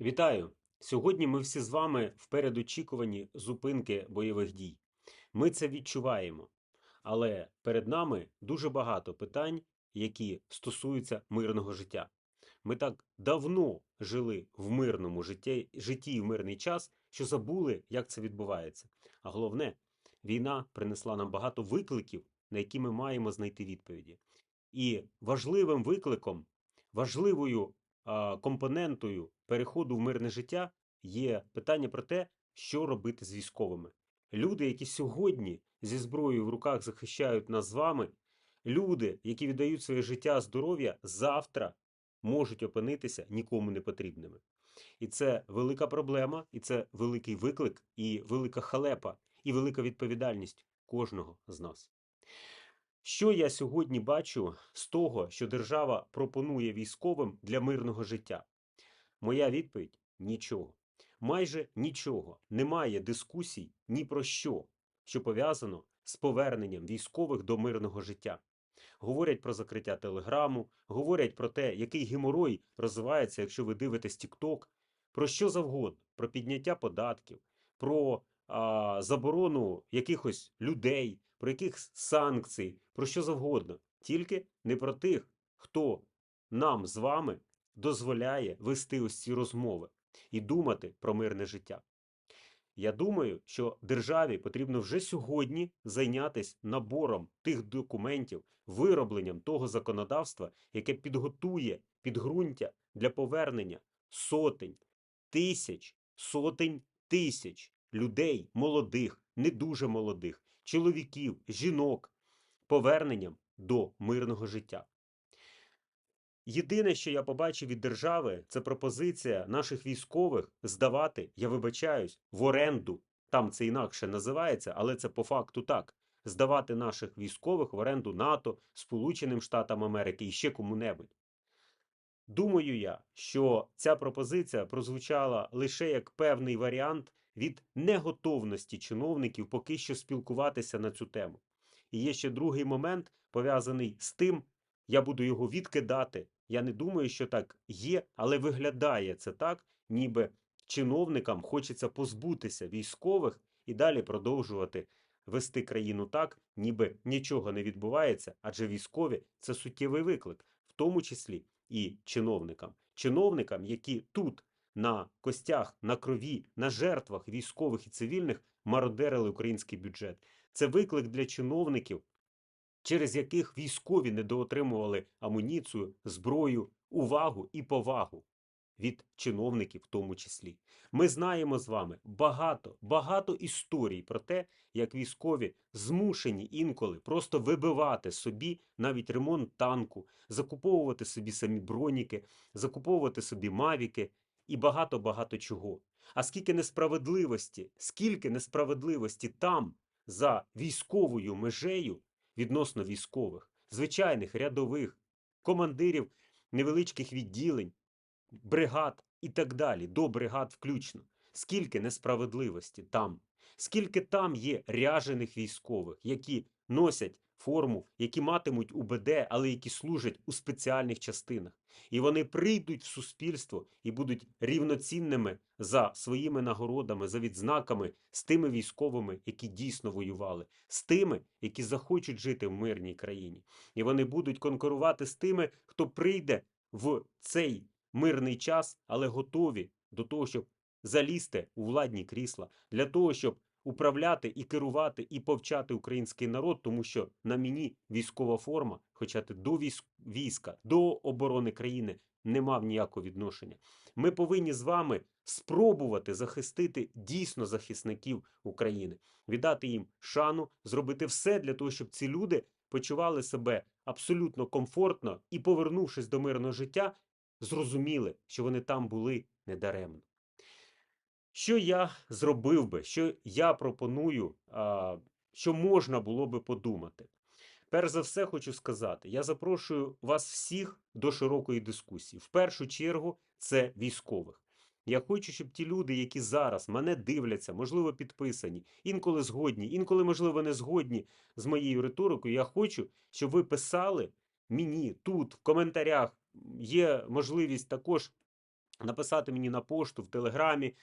Вітаю! Сьогодні ми всі з вами в передочікуванні зупинки бойових дій. Ми це відчуваємо, але перед нами дуже багато питань, які стосуються мирного життя. Ми так давно жили в мирному житті, житті і в мирний час, що забули, як це відбувається. А головне, війна принесла нам багато викликів, на які ми маємо знайти відповіді. І важливим викликом, важливою а, компонентою переходу в мирне життя є питання про те, що робити з військовими. Люди, які сьогодні зі зброєю в руках захищають нас з вами, люди, які віддають своє життя, здоров'я, завтра можуть опинитися нікому не потрібними. І це велика проблема, і це великий виклик, і велика халепа, і велика відповідальність кожного з нас. Що я сьогодні бачу з того, що держава пропонує військовим для мирного життя? Моя відповідь нічого. Майже нічого. Немає дискусій ні про що, що пов'язано з поверненням військових до мирного життя. Говорять про закриття телеграму, говорять про те, який геморой розвивається, якщо ви дивитесь TikTok, про що завгодно, про підняття податків, про а, заборону якихось людей, про яких санкцій, про що завгодно, тільки не про тих, хто нам з вами дозволяє вести ось ці розмови і думати про мирне життя. Я думаю, що державі потрібно вже сьогодні зайнятися набором тих документів, виробленням того законодавства, яке підготує підґрунтя для повернення сотень, тисяч, сотень тисяч людей, молодих, не дуже молодих, чоловіків, жінок, поверненням до мирного життя. Єдине, що я побачив від держави, це пропозиція наших військових здавати, я вибачаюсь, в оренду. Там це інакше називається, але це по факту так. Здавати наших військових в оренду НАТО, Сполученим Штатам Америки і ще кому-небудь. Думаю я, що ця пропозиція прозвучала лише як певний варіант від неготовності чиновників поки що спілкуватися на цю тему. І є ще другий момент, пов'язаний з тим, я буду його відкидати. Я не думаю, що так є, але виглядає це так, ніби чиновникам хочеться позбутися військових і далі продовжувати вести країну так, ніби нічого не відбувається, адже військові це суттєвий виклик, в тому числі і чиновникам. Чиновникам, які тут на костях, на крові, на жертвах військових і цивільних мародерили український бюджет. Це виклик для чиновників, через яких військові недоотримували амуніцію, зброю, увагу і повагу від чиновників, в тому числі. Ми знаємо з вами багато, багато історій про те, як військові змушені інколи просто вибивати собі навіть ремонт танку, закуповувати собі самі броніки, закуповувати собі мавіки і багато-багато чого. А скільки несправедливості, скільки несправедливості там за військовою межею відносно військових, звичайних рядових, командирів невеличких відділень, бригад і так далі, до бригад включно. Скільки несправедливості там, скільки там є ряжених військових, які носять форму, які матимуть УБД, але які служать у спеціальних частинах. І вони прийдуть в суспільство і будуть рівноцінними за своїми нагородами, за відзнаками з тими військовими, які дійсно воювали, з тими, які захочуть жити в мирній країні. І вони будуть конкурувати з тими, хто прийде в цей мирний час, але готові до того, щоб залізти у владні крісла, для того, щоб управляти і керувати і повчати український народ, тому що на мені військова форма, хоча ти до війська, до оборони країни не мав ніякого відношення. Ми повинні з вами спробувати захистити дійсно захисників України, віддати їм шану, зробити все для того, щоб ці люди почували себе абсолютно комфортно і, повернувшись до мирного життя, зрозуміли, що вони там були недаремно. Що я зробив би, що я пропоную, що можна було би подумати? Перш за все, хочу сказати: я запрошую вас всіх до широкої дискусії. В першу чергу, це військових. Я хочу, щоб ті люди, які зараз мене дивляться, можливо, підписані, інколи згодні, інколи, можливо, не згодні з моєю риторикою. Я хочу, щоб ви писали мені тут, в коментарях. Є можливість також написати мені на пошту, в телеграмі,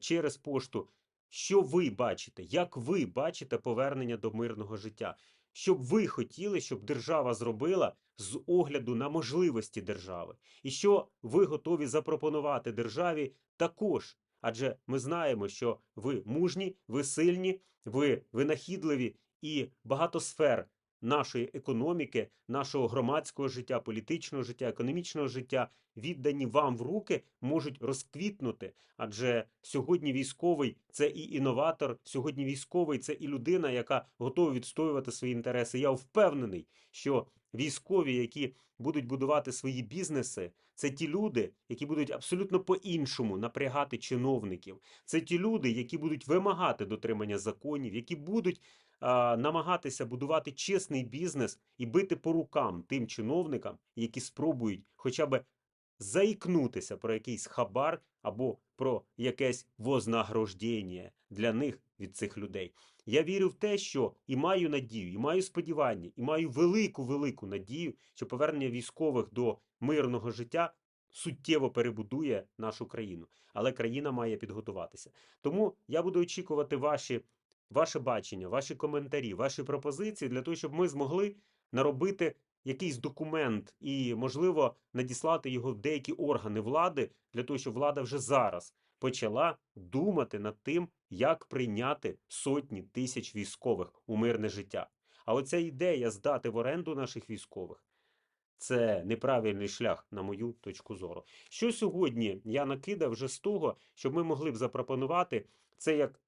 через пошту. Що ви бачите? Як ви бачите повернення до мирного життя? Що б ви хотіли, щоб держава зробила з огляду на можливості держави? І що ви готові запропонувати державі також? Адже ми знаємо, що ви мужні, ви сильні, ви винахідливі і багато сфер нашої економіки, нашого громадського життя, політичного життя, економічного життя віддані вам в руки, можуть розквітнути. Адже сьогодні військовий це і інноватор, сьогодні військовий це і людина, яка готова відстоювати свої інтереси. Я впевнений, що військові, які будуть будувати свої бізнеси, це ті люди, які будуть абсолютно по-іншому напрягати чиновників. Це ті люди, які будуть вимагати дотримання законів, які будуть намагатися будувати чесний бізнес і бити по рукам тим чиновникам, які спробують хоча б заікнутися про якийсь хабар або про якесь вознаграждення для них від цих людей. Я вірю в те, що і маю надію, і маю сподівання, і маю велику велику надію, що повернення військових до мирного життя суттєво перебудує нашу країну. Але країна має підготуватися. Тому я буду очікувати ваші, ваше бачення, ваші коментарі, ваші пропозиції для того, щоб ми змогли наробити якийсь документ і, можливо, надіслати його в деякі органи влади для того, щоб влада вже зараз почала думати над тим, як прийняти сотні тисяч військових у мирне життя. А оця ідея здати в оренду наших військових це неправильний шлях, на мою точку зору. Що сьогодні я накидав вже з того, щоб ми могли б запропонувати це як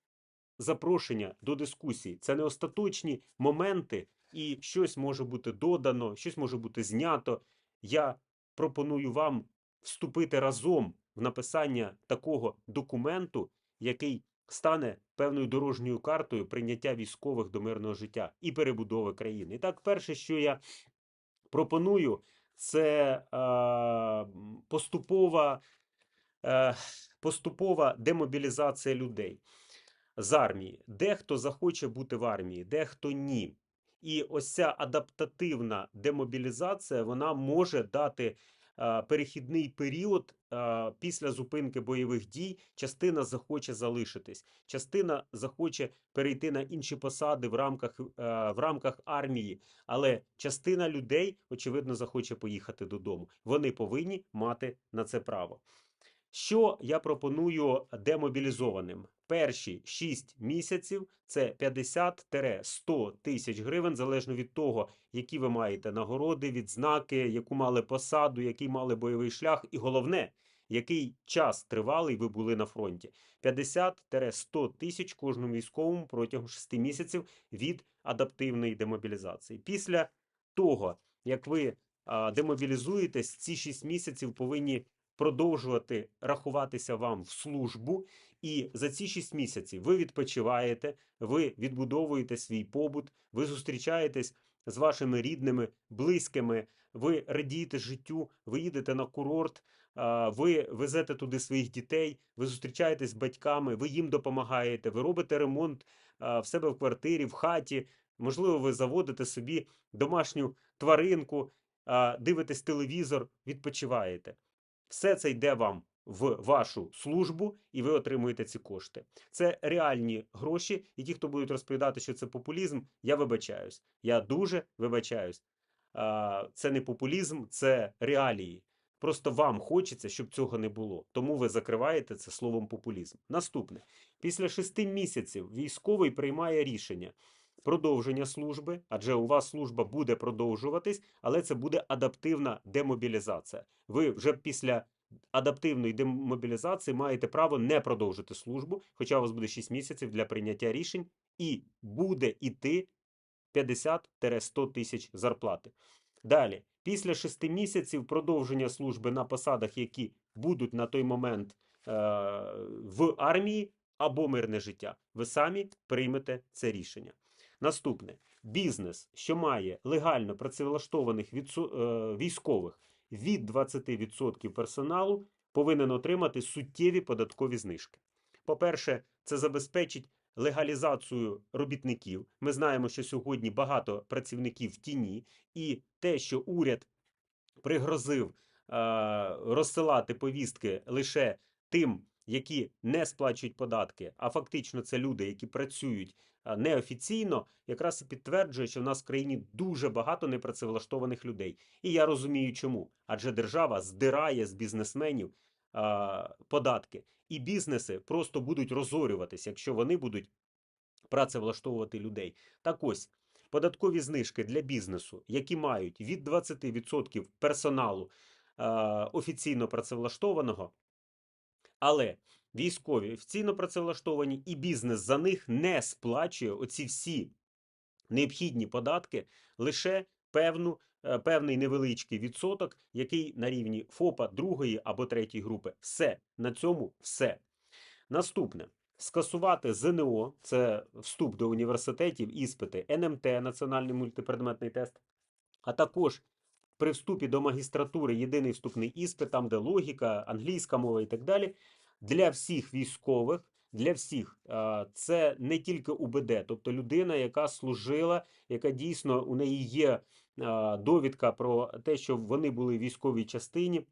запрошення до дискусії. Це не остаточні моменти, і щось може бути додано, щось може бути знято. Я пропоную вам вступити разом в написання такого документу, який стане певною дорожньою картою прийняття військових до мирного життя і перебудови країни. І так, перше, що я пропоную, це е, поступова, поступова демобілізація людей з армії. Дехто захоче бути в армії, дехто ні. І ось ця адаптативна демобілізація вона може дати е, перехідний період е, після зупинки бойових дій. Частина захоче залишитись, частина захоче перейти на інші посади в рамках, е, в рамках армії. Але частина людей, очевидно, захоче поїхати додому. Вони повинні мати на це право. Що я пропоную демобілізованим? Перші 6 місяців це 50-100 тисяч гривень, залежно від того, які ви маєте нагороди, відзнаки, яку мали посаду, який мали бойовий шлях, і головне, який час тривалий ви були на фронті. 50-100 тисяч кожному військовому протягом 6 місяців від адаптивної демобілізації. Після того, як ви демобілізуєтесь, ці 6 місяців повинні продовжувати рахуватися вам в службу, і за ці 6 місяців ви відпочиваєте, ви відбудовуєте свій побут, ви зустрічаєтесь з вашими рідними, близькими, ви радієте життю, ви їдете на курорт, ви везете туди своїх дітей, ви зустрічаєтесь з батьками, ви їм допомагаєте, ви робите ремонт в себе в квартирі, в хаті. Можливо, ви заводите собі домашню тваринку, дивитесь телевізор, відпочиваєте. Все це йде вам в вашу службу, і ви отримуєте ці кошти. Це реальні гроші, і ті, хто будуть розповідати, що це популізм, я вибачаюсь. Я дуже вибачаюсь. Це не популізм, це реалії. Просто вам хочеться, щоб цього не було. Тому ви закриваєте це словом популізм. Наступне: після шести місяців військовий приймає рішення. Продовження служби, адже у вас служба буде продовжуватись, але це буде адаптивна демобілізація. Ви вже після адаптивної демобілізації маєте право не продовжити службу, хоча у вас буде 6 місяців для прийняття рішень, і буде йти 50-100 тисяч зарплати. Далі, після 6 місяців продовження служби на посадах, які будуть на той момент е- в армії або мирне життя, ви самі приймете це рішення. Наступне бізнес, що має легально працевлаштованих відсо- е, військових від 20% персоналу, повинен отримати суттєві податкові знижки. По-перше, це забезпечить легалізацію робітників. Ми знаємо, що сьогодні багато працівників в тіні, і те, що уряд пригрозив розсилати повістки лише тим, які не сплачують податки, а фактично це люди, які працюють неофіційно, якраз і підтверджує, що в нас в країні дуже багато непрацевлаштованих людей. І я розумію, чому. Адже держава здирає з бізнесменів а, податки, і бізнеси просто будуть розорюватися, якщо вони будуть працевлаштовувати людей. Так ось. Податкові знижки для бізнесу, які мають від 20% персоналу е, офіційно працевлаштованого, але військові офіційно працевлаштовані, і бізнес за них не сплачує оці всі необхідні податки лише певну, е, певний невеличкий відсоток, який на рівні ФОПа другої або третьої групи. Все на цьому все. Наступне. Скасувати ЗНО, це вступ до університетів, іспити, НМТ, національний мультипредметний тест, а також при вступі до магістратури єдиний вступний іспит, там де логіка, англійська мова і так далі. Для всіх військових, для всіх це не тільки УБД, тобто людина, яка служила, яка дійсно у неї є довідка про те, що вони були в військовій частині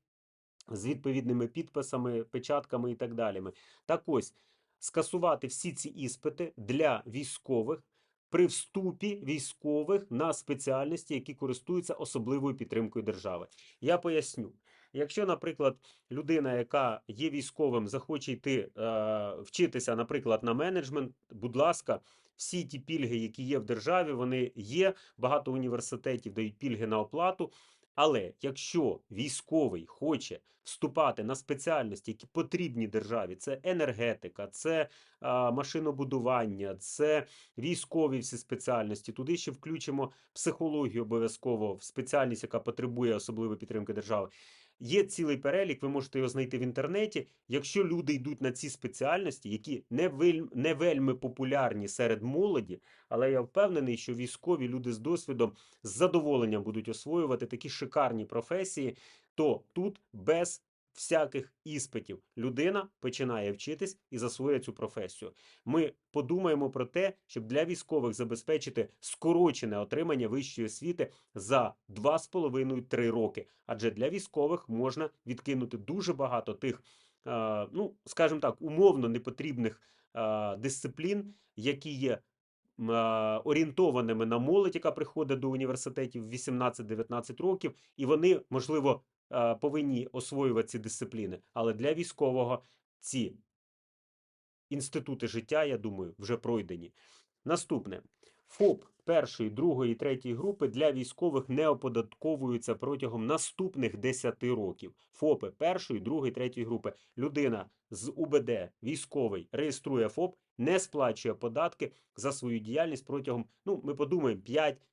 з відповідними підписами, печатками і так далі. Так ось скасувати всі ці іспити для військових при вступі військових на спеціальності, які користуються особливою підтримкою держави. Я поясню. Якщо, наприклад, людина, яка є військовим, захоче йти е, вчитися, наприклад, на менеджмент, будь ласка, всі ті пільги, які є в державі, вони є. Багато університетів дають пільги на оплату. Але якщо військовий хоче вступати на спеціальності, які потрібні державі, це енергетика, це а, машинобудування, це військові всі спеціальності. Туди ще включимо психологію обов'язково спеціальність, яка потребує особливої підтримки держави. Є цілий перелік, ви можете його знайти в інтернеті. Якщо люди йдуть на ці спеціальності, які не вельми, не вельми популярні серед молоді, але я впевнений, що військові люди з досвідом з задоволенням будуть освоювати такі шикарні професії, то тут без всяких іспитів людина починає вчитись і засвоює цю професію. Ми подумаємо про те, щоб для військових забезпечити скорочене отримання вищої освіти за 2,5-3 роки. Адже для військових можна відкинути дуже багато тих, е, ну скажімо так, умовно непотрібних е, дисциплін, які є е, орієнтованими на молодь, яка приходить до університетів 18-19 років, і вони, можливо, повинні освоювати ці дисципліни. Але для військового ці інститути життя, я думаю, вже пройдені. Наступне. ФОП першої, другої, третьої групи для військових не оподатковуються протягом наступних 10 років. ФОПи першої, другої, третьої групи. Людина з УБД, військовий, реєструє ФОП, не сплачує податки за свою діяльність протягом, ну, ми подумаємо,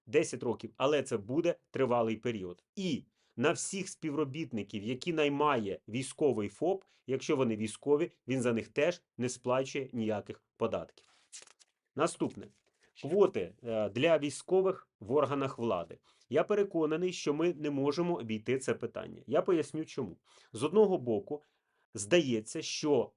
5-10 років, але це буде тривалий період. І на всіх співробітників, які наймає військовий ФОП, якщо вони військові, він за них теж не сплачує ніяких податків. Наступне. Квоти е, для військових в органах влади. Я переконаний, що ми не можемо обійти це питання. Я поясню чому. З одного боку, здається, що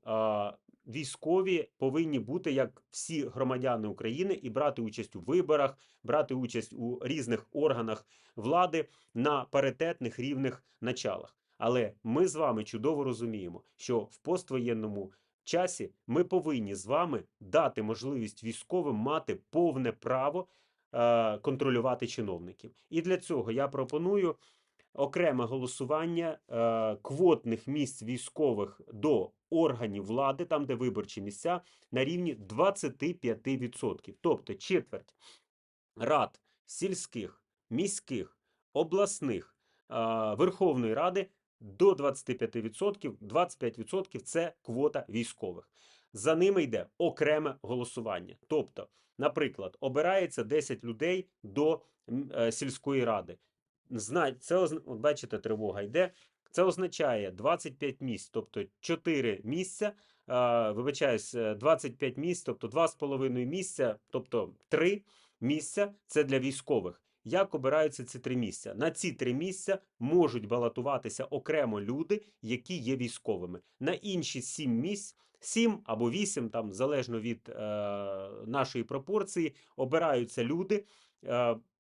військові повинні бути як всі громадяни України і брати участь у виборах, брати участь у різних органах влади на паритетних рівних началах. Але ми з вами чудово розуміємо, що в поствоєнному часі ми повинні з вами дати можливість військовим мати повне право контролювати чиновників. І для цього я пропоную окреме голосування е, квотних місць військових до органів влади, там де виборчі місця, на рівні 25%. Тобто четверть рад сільських, міських, обласних е, Верховної Ради до 25%, 25% це квота військових. За ними йде окреме голосування. Тобто, наприклад, обирається 10 людей до е, сільської ради. Зна- Це от бачите, тривога йде. Це означає 25 місць, тобто 4 місця. е, Вибачаюсь, е, 25 місць, тобто 2,5 місця, тобто 3 місця це для військових. Як обираються ці три місця? На ці три місця можуть балотуватися окремо люди, які є військовими. На інші сім місць, сім або вісім, там залежно від е, нашої пропорції, обираються люди е,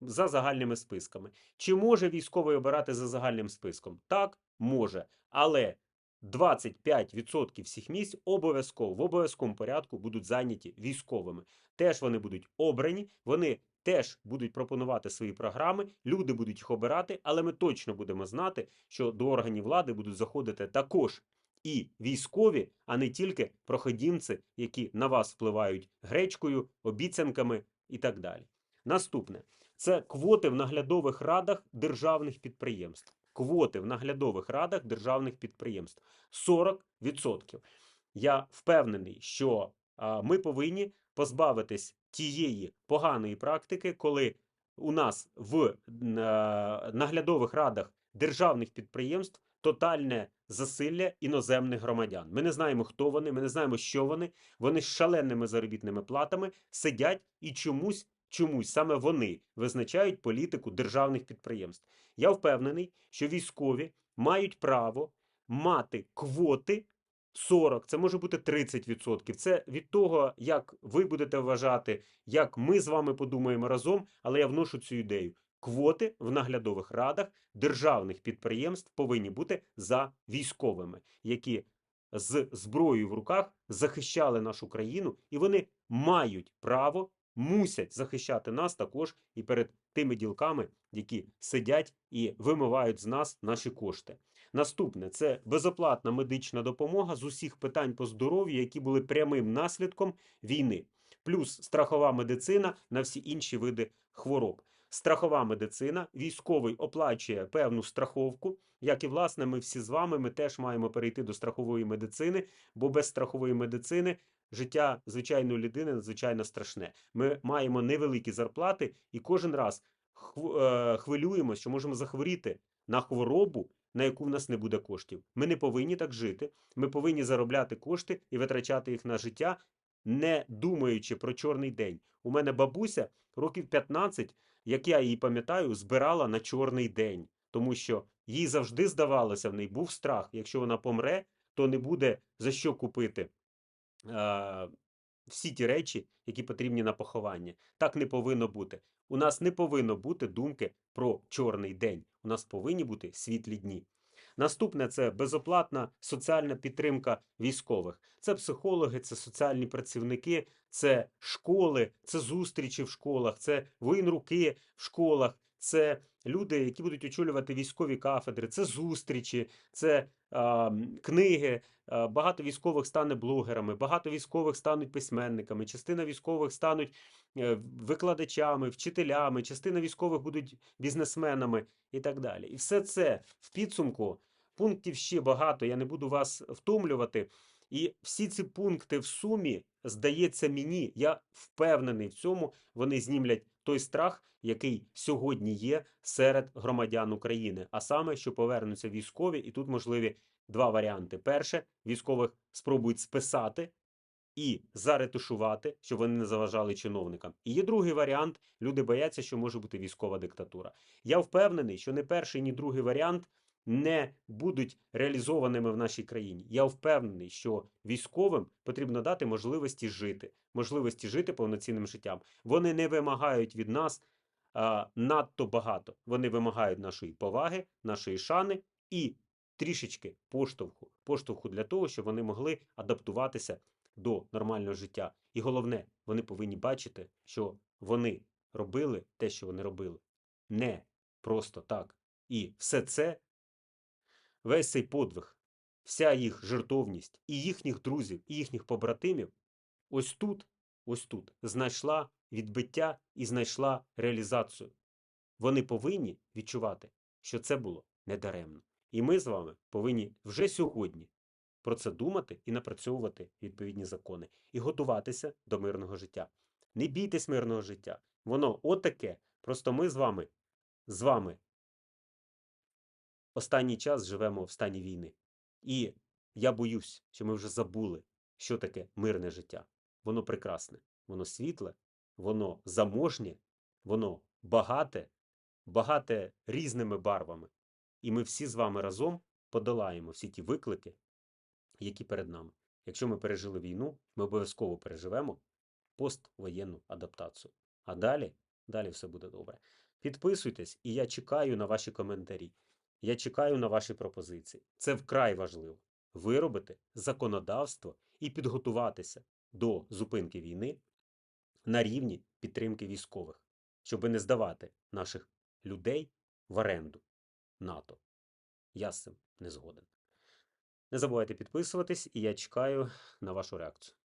за загальними списками. Чи може військовий обирати за загальним списком? Так, може. Але 25% всіх місць обов'язково в обов'язковому порядку будуть зайняті військовими. Теж вони будуть обрані, вони теж будуть пропонувати свої програми, люди будуть їх обирати, але ми точно будемо знати, що до органів влади будуть заходити також і військові, а не тільки проходімці, які на вас впливають гречкою, обіцянками і так далі. Наступне це квоти в наглядових радах державних підприємств. Квоти в наглядових радах державних підприємств 40%. Я впевнений, що ми повинні позбавитись тієї поганої практики, коли у нас в наглядових радах державних підприємств тотальне засилля іноземних громадян. Ми не знаємо, хто вони, ми не знаємо, що вони. Вони з шаленими заробітними платами сидять і чомусь, чомусь саме вони визначають політику державних підприємств. Я впевнений, що військові мають право мати квоти 40, це може бути 30%. Це від того, як ви будете вважати, як ми з вами подумаємо разом, але я вношу цю ідею. Квоти в наглядових радах державних підприємств повинні бути за військовими, які з зброєю в руках захищали нашу країну, і вони мають право, мусять захищати нас також і перед тими ділками, які сидять і вимивають з нас наші кошти. Наступне це безоплатна медична допомога з усіх питань по здоров'ю, які були прямим наслідком війни, плюс страхова медицина на всі інші види хвороб. Страхова медицина, військовий оплачує певну страховку, як і власне, ми всі з вами ми теж маємо перейти до страхової медицини, бо без страхової медицини життя звичайної людини надзвичайно страшне. Ми маємо невеликі зарплати і кожен раз е, хвилюємося, що можемо захворіти на хворобу, на яку в нас не буде коштів. Ми не повинні так жити. Ми повинні заробляти кошти і витрачати їх на життя, не думаючи про чорний день. У мене бабуся років 15, як я її пам'ятаю, збирала на чорний день, тому що їй завжди здавалося, в неї був страх. Якщо вона помре, то не буде за що купити всі ті речі, які потрібні на поховання. Так не повинно бути. У нас не повинно бути думки про чорний день. У нас повинні бути світлі дні. Наступне це безоплатна соціальна підтримка військових. Це психологи, це соціальні працівники, це школи, це зустрічі в школах, це воєнруки в школах, це люди, які будуть очолювати військові кафедри, це зустрічі, це м, книги. Багато військових стане блогерами, багато військових стануть письменниками, частина військових стануть е, викладачами, вчителями, частина військових будуть бізнесменами і так далі. І все це в підсумку пунктів ще багато. Я не буду вас втомлювати. І всі ці пункти в сумі, здається мені, я впевнений в цьому, вони знімлять той страх, який сьогодні є серед громадян України. А саме, що повернуться військові, і тут можливі два варіанти: перше, військових спробують списати і заретушувати, щоб вони не заважали чиновникам. І є другий варіант: люди бояться, що може бути військова диктатура. Я впевнений, що не перший, ні другий варіант не будуть реалізованими в нашій країні. Я впевнений, що військовим потрібно дати можливості жити, можливості жити повноцінним життям. Вони не вимагають від нас а, надто багато. Вони вимагають нашої поваги, нашої шани і трішечки поштовху, поштовху для того, щоб вони могли адаптуватися до нормального життя. І головне, вони повинні бачити, що вони робили те, що вони робили, не просто так. І все це весь цей подвиг, вся їх жертовність і їхніх друзів, і їхніх побратимів, ось тут, ось тут знайшла відбиття і знайшла реалізацію. Вони повинні відчувати, що це було недаремно. І ми з вами повинні вже сьогодні про це думати і напрацьовувати відповідні закони, і готуватися до мирного життя. Не бійтесь мирного життя. Воно отаке. Просто ми з вами, з вами останній час живемо в стані війни. І я боюсь, що ми вже забули, що таке мирне життя. Воно прекрасне, воно світле, воно заможнє, воно багате, багате різними барвами. І ми всі з вами разом подолаємо всі ті виклики, які перед нами. Якщо ми пережили війну, ми обов'язково переживемо поствоєнну адаптацію. А далі, далі все буде добре. Підписуйтесь, і я чекаю на ваші коментарі. Я чекаю на ваші пропозиції. Це вкрай важливо. Виробити законодавство і підготуватися до зупинки війни на рівні підтримки військових, щоб не здавати наших людей в оренду НАТО. Я з цим не згоден. Не забувайте підписуватись, і я чекаю на вашу реакцію.